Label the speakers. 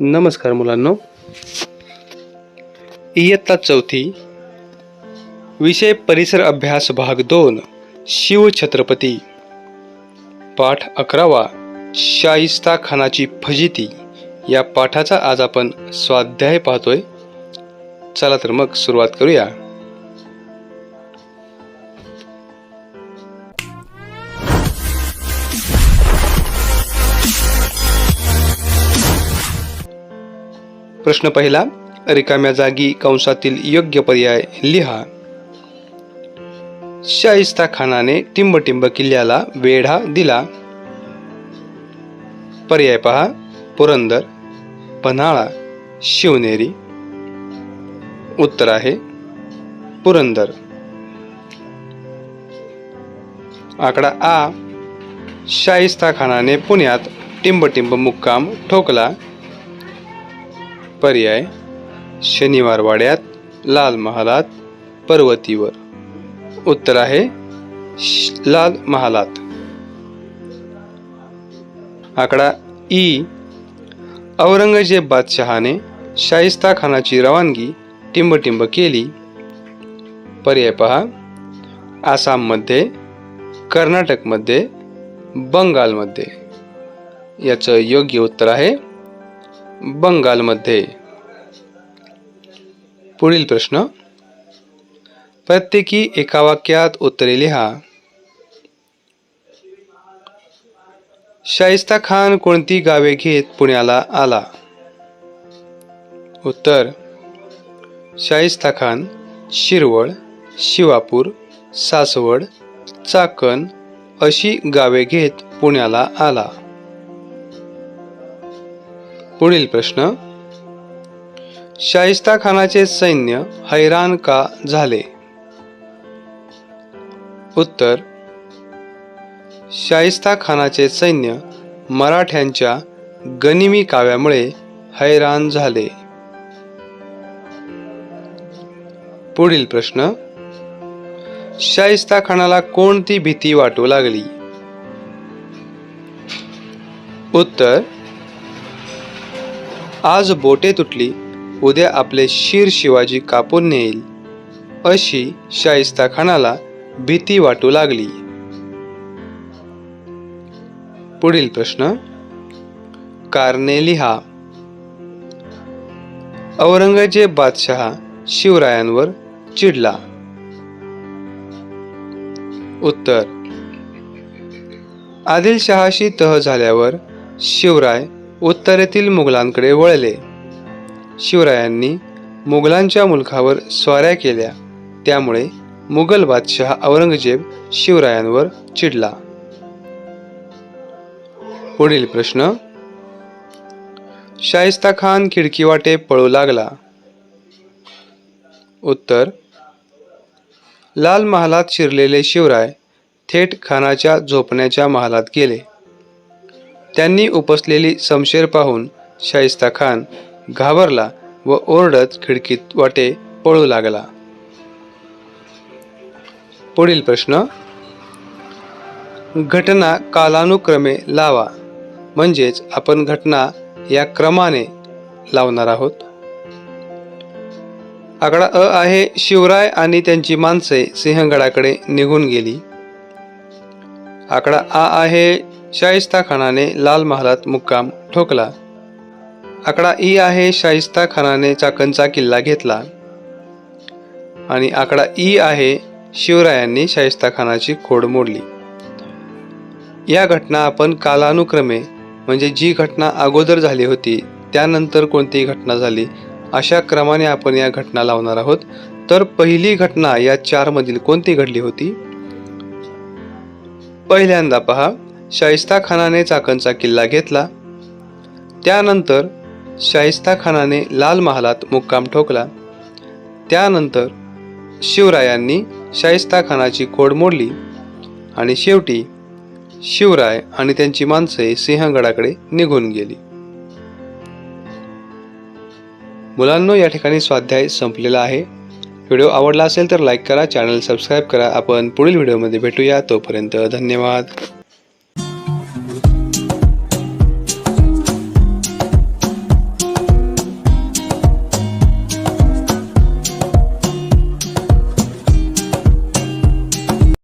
Speaker 1: नमस्कार मुलांनो. इयत्ता चौथी विषय परिसर अभ्यास भाग दोन शिव छत्रपती. पाठ अकरावा शाहिस्ता खानाची फजिती. या पाठाचा आज आपण स्वाध्याय पाहतोय. चला तर मग सुरुवात करूया. प्रश्न पहिला रिकाम्या जागी कंसातील योग्य पर्याय लिहा. शाहिस्ता खानाने टिंबटिंब किल्ल्याला वेढा दिला. पर्याय पहा पुरंदर पन्हाळा शिवनेरी. उत्तर आहे पुरंदर. आकडा आ शाहिस्ता खानाने पुण्यात टिंबटिंब मुक्काम ठोकला. पर्याय शनिवारवाड्यात लाल महालात पर्वतीवर. उत्तर आहे श- लाल महालात. आकडा ई. औरंगजेब बादशहाने शाइस्ता खानाची रवानगी टिंबटिंब केली. पर्याय पहा. आसाममध्ये कर्नाटकमध्ये बंगालमध्ये. याचं योग्य उत्तर आहे बंगालमध्ये. पुढील प्रश्न. प्रत्येकी एका वाक्यात उत्तरे लिहा. शाहिस्ता खान कोणती गावे घेत पुण्याला आला? उत्तर शाहिस्ता खान शिरवळ शिवापूर सासवड चाकण अशी गावे घेत पुण्याला आला. पुढील प्रश्न. शाहिस्ता खानाचे सैन्य हैराण का झाले? उत्तर. शाहिस्ता खानाचे सैन्य मराठ्यांच्या गनिमी काव्यामुळे हैराण झाले. पुढील प्रश्न. शाहिस्ता खानाला कोणती भीती वाटू लागली? उत्तर. आज बोटे तुटली उद्या आपले शिर शिवाजी कापून नेईल. अशी शाइस्ता खानाला भीती वाटू लागली. पुढील प्रश्न कारणे लिहा औरंगजेब बादशहा शिवरायांवर चिडला. उत्तर आदिलशहाशी तह झाल्यावर शिवराय उत्तरेतील मुघलांकडे वळले. शिवरायांनी मुघलांच्या मुलखावर स्वाऱ्या केल्या. त्यामुळे मुघल बादशहा औरंगजेब शिवरायांवर चिडला. पुढील प्रश्न. शाइस्ता खान खिडकीवाटे पळू लागला. उत्तर. लाल महालात शिरलेले शिवराय थेट खानाच्या झोपण्याच्या महालात गेले. त्यांनी उपसलेली समशेर पाहून शाइस्ता खान घाबरला व ओरडत खिडकीत वाटे पळू लागला. पुढील प्रश्न घटना कालानुक्रमे लावा म्हणजेच आपण घटना या क्रमाने लावणार आहोत. आकडा अ आहे शिवराय आणि त्यांची माणसे सिंहगडाकडे निघून गेली. आकडा आ आहे शाहिस्ता खानाने लाल महालात मुक्काम ठोकला. आकडा ई आहे शाहिस्ता खानाने चाकणचा किल्ला घेतला. आणि आकडा ई आहे शिवरायांनी शाहिस्ता खानाची खोड मोडली. या घटना आपण कालानुक्रमे म्हणजे जी घटना अगोदर झाली होती त्यानंतर कोणती घटना झाली अशा क्रमाने आपण या घटना लावणार आहोत. तर पहिली घटना या चारमधील कोणती घडली होती? पहिल्यांदा पहा. शाहिस्ता खानाने चाकणचा किल्ला घेतला. त्यानंतर शाहिस्ता खानाने लाल महालात मुक्काम ठोकला. त्यानंतर शिवरायांनी शाहिस्ता खानाची खोड मोडली आणि शेवटी शिवराय आणि त्यांची माणसे सिंहगडाकडे निघून गेली. मुलांनो या ठिकाणी स्वाध्याय संपलेला आहे. व्हिडिओ आवडला असेल तर लाईक करा चॅनल सबस्क्राईब करा. आपण पुढील व्हिडिओमध्ये भेटूया. तोपर्यंत धन्यवाद.